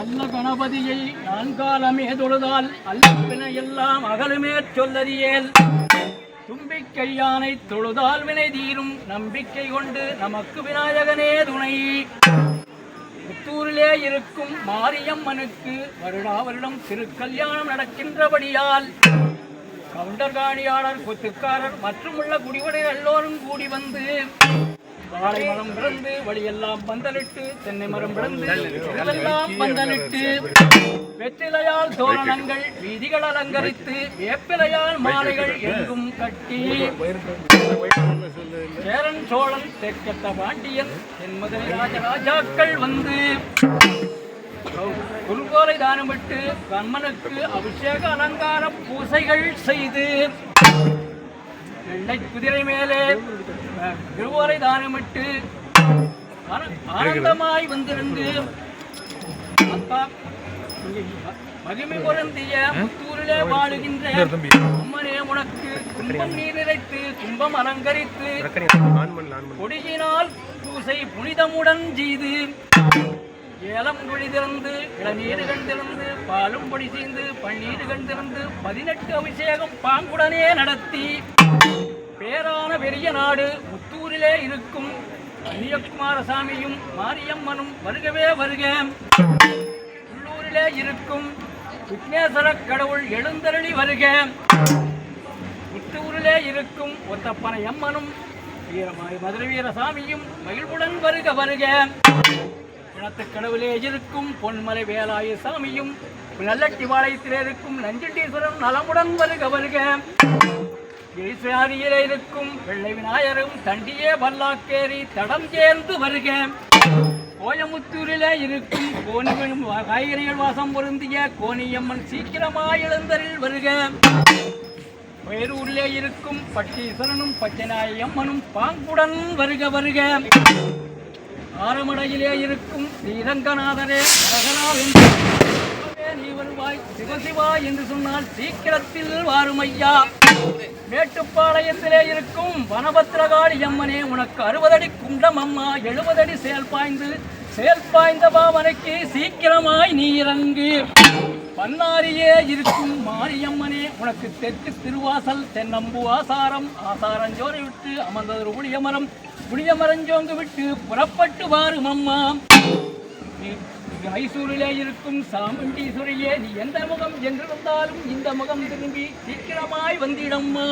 நல்ல கணபதியை நான்காலமே தொழுதால் அல்லப்பின எல்லாம் அகலுமே சொல்லறியேல். தும்பிக்கையானை தொழுதால் வினை தீரும். நம்பிக்கை கொண்டு நமக்கு விநாயகனே துணை. புத்தூரிலே இருக்கும் மாரியம்மனுக்கு வருடா வருடம் திருக்கல்யாணம் நடக்கின்றபடியால் கவுண்டர் காணியாளர் கொத்துக்காரர் மற்றும் உள்ள குடிவடை எல்லோரும் கூடி வந்து வாழை மரம் பிறந்து வழியெல்லாம் பந்தலிட்டு தென்னை மரம் பிறந்து பந்தலிட்டு. வெற்றிலையால் தோரணங்கள் வீதிகள் அலங்கரித்து வேப்பிலையால் மாலைகள் எங்கும் கட்டி. சேரன் சோழன் தெற்கத்த பாண்டியன் தென்மதுரை ராஜராஜாக்கள் வந்து. குருகோலை தானமிட்டு கண்மனுக்கு அபிஷேக அலங்கார பூசைகள் செய்து. வெள்ளை குதிரை மேலே திருவோலை தானமிட்டு ஆன- ஆனந்தமாய் வந்திருந்து மகிமை பொருந்திய புத்தூரிலே வாழுகின்ற அம்மனே உனக்கு கும்பம் நீர் இறைத்து கும்பம் அலங்கரித்து கொடியினால் பூசை புனிதமுடன் செய்து ஏலம் குழி திறந்து இளநீர் கண்டிருந்து பாலும் பொடி செய்து பன்னீர் கண்டிருந்து பதினெட்டு அபிஷேகம் பாங்குடனே நடத்தி பேரான பெரிய நாடு முத்தூரிலே இருக்கும். கன்னியகுமாரசாமியும் மாரியம்மனும் வருகவே வருக. உள்ளூரிலே இருக்கும் விக்னேஸ்வர கடவுள் எழுந்தருளி வருக. முத்தூரிலே இருக்கும் ஒத்தப்பனை அம்மனும் வீரமாய் மதுரை வீரசாமியும் மகிழ்வுடன் வருக வருக. குணத்து கடவுளே இருக்கும் பொன்மலை வேலாய சாமியும் நல்லட்டி பாளையத்திலே இருக்கும் நஞ்சண்டீஸ்வரன் நலமுடன் வருக வருக. ஈஸ்வரியிலே இருக்கும் வெள்ளை விநாயகரும் தண்டியே பல்லாக்கேறி தடம் சேர்ந்து வருக. கோயமுத்தூரிலே இருக்கும் கோணிகளும் காய்கறிகள் வாசம் பொருந்திய கோணியம்மன் சீக்கிரமாய் எழுந்தரில் வருக. பேரூரிலே இருக்கும் பட்டீஸ்வரனும் பச்சைநாய அம்மனும் பாங்குடன் வருக வருக. ஆரமடையிலே இருக்கும் ஸ்ரீரங்கநாதரே வரகனா என்று சிவமே நீ வருவாய் சிவசிவா என்று சொன்னால் சீக்கிரத்தில் வாரும் ஐயா மேட்டுப்பாளையத்திலே இருக்கும் வனபத்திரகாளி அம்மனே உனக்கு அறுபதடி குண்டம் அம்மா எழுபதடி செயல் பாய்ந்து செயல் பாய்ந்த பாவனைக்கு சீக்கிரமாய் நீ இறங்கு. பன்னாரியே இருக்கும் மாரியம்மனே உனக்கு தெற்கு திருவாசல் தென்னம்பு ஆசாரம் ஆசாரஞ்சோரை விட்டு அமர்ந்தது புளியமரம் புளியமரஞ்சோங்கு விட்டு புறப்பட்டு வாரும் அம்மா மைசூரிலே இருக்கும் சாமுண்டீஸ்வரியே நீ எந்த முகம் என்று வந்தாலும் இந்த முகம் திரும்பி சீக்கிரமாய் வந்திடம்மா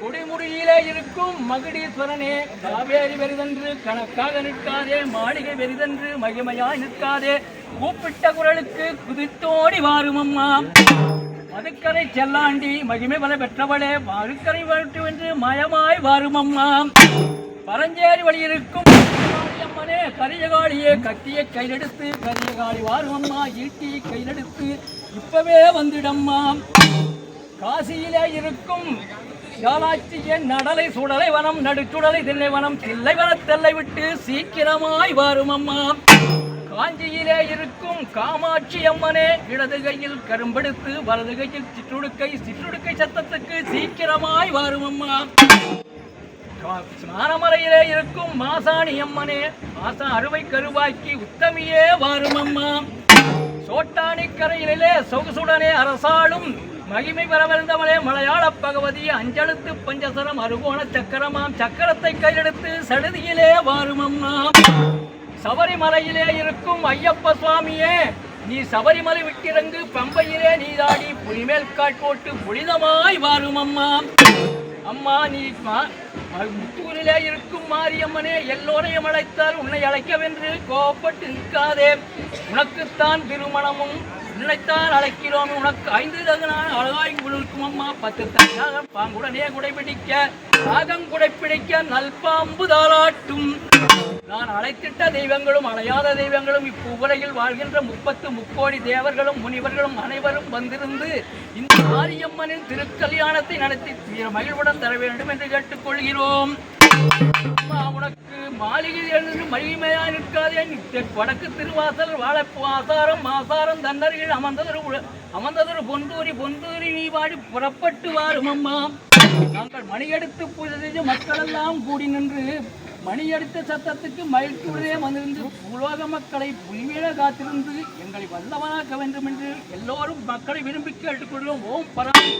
குடிமுடியிலே இருக்கும் மகுடீஸ்வரனே காவேரி வெறிதன்று கணக்காக நிற்காதே மாளிகை வெறிதன்று மகிமையாய் நிற்காதே கூப்பிட்ட குரலுக்கு குதித்தோடி வாருமம்மா. மதுக்கரை செல்லாண்டி மகிமை பல பெற்றவளே மதுக்கரை வரட்டு என்று மயமாய் வாருமம்மா. பரஞ்சேரி வழியிருக்கும் அம்மனே கரியகாளியே கத்தியை கையெடுத்து கரியகாளி வாருவம்மா ஈட்டி ஈட்டியை கையெடுத்து இப்பவே வந்துடம்மா. காசியிலே இருக்கும் நடலை சுடலை வனம் நடுச்சுடலை தில்லை வனம் தில்லை வனத்தெல்லை விட்டு சீக்கிரமாய் வாரும் அம்மா காஞ்சியிலே இருக்கும் காமாட்சி அம்மனே இடது கையில் கரும்பெடுத்து வலது கையில் சிற்றுடுக்கை சிற்றுடுக்கை சத்தத்துக்கு சீக்கிரமாய் வாரும் அம்மா ஸ்நானமலையிலே இருக்கும் மாசாணி அம்மனே மாசா அறுவை கருவாக்கி உத்தமியே வாரும் அம்மா சோட்டாணி கரையிலே சொகுசுடனே அரசாளும் மகிமை பெறவந்தவளே மலையாள பகவதி அஞ்சலுத்து பஞ்சசரம் அருகோண சக்கரமாம். சக்கரத்தை கையெடுத்து சடுதியிலே வாரும் அம்மா சபரிமலையிலே இருக்கும் ஐயப்ப சுவாமியே நீ சபரிமலை விட்டிறங்கு பம்பையிலே நீராடி புலிமேல் காட்போட்டு புனிதமாய் வாரும் அம்மா அம்மா நீ முத்தூரிலே இருக்கும் மாரியம்மனே எல்லோரையும் அழைத்தால் உன்னை அழைக்கவென்று கோபப்பட்டு நிற்காதே. உனக்குத்தான் திருமணமும் நினைத்தால் அழைக்கிறோம். உனக்கு ஐந்து தகுனான அழகாய் இருக்கும் அம்மா. பத்து தனியாக பாங்குடனே குடைபிடிக்க ராகம் குடைப்பிடிக்க நல்பாம்பு தாளாட்டும். நான் அழைத்திட்ட தெய்வங்களும் அழையாத தெய்வங்களும் இப்புவரையில் வாழ்கின்ற முப்பத்து முக்கோடி தேவர்களும் முனிவர்களும் அனைவரும் வந்திருந்து இந்த மாரியம்மனின் திருக்கல்யாணத்தை நடத்தி தீர மகிழ்வுடன் தர வேண்டும் என்று கேட்டுக்கொள்கிறோம். உனக்கு மாளிகை நிற்காதே. வடக்கு திருவாசல் வாழைப்பு ஆசாரம் ஆசாரம் தன்னர்கள் அமர்ந்ததொரு அமர்ந்ததொரு பொந்தூரி பொந்தூரி நீ வாடி புறப்பட்டு வாரும் அம்மா. நாங்கள் மணியடித்து புரிதெய்து மக்களெல்லாம் கூடி நின்று மணியடித்த சத்தத்துக்கு மயில் குழுவே வந்திருந்து உலோக மக்களை புலிமேல காத்திருந்து எங்களை வல்லவனாக்க வேண்டும் என்று எல்லோரும் மக்களை விரும்பி கேட்டுக்கொள்வோம் ஓம் பராமரி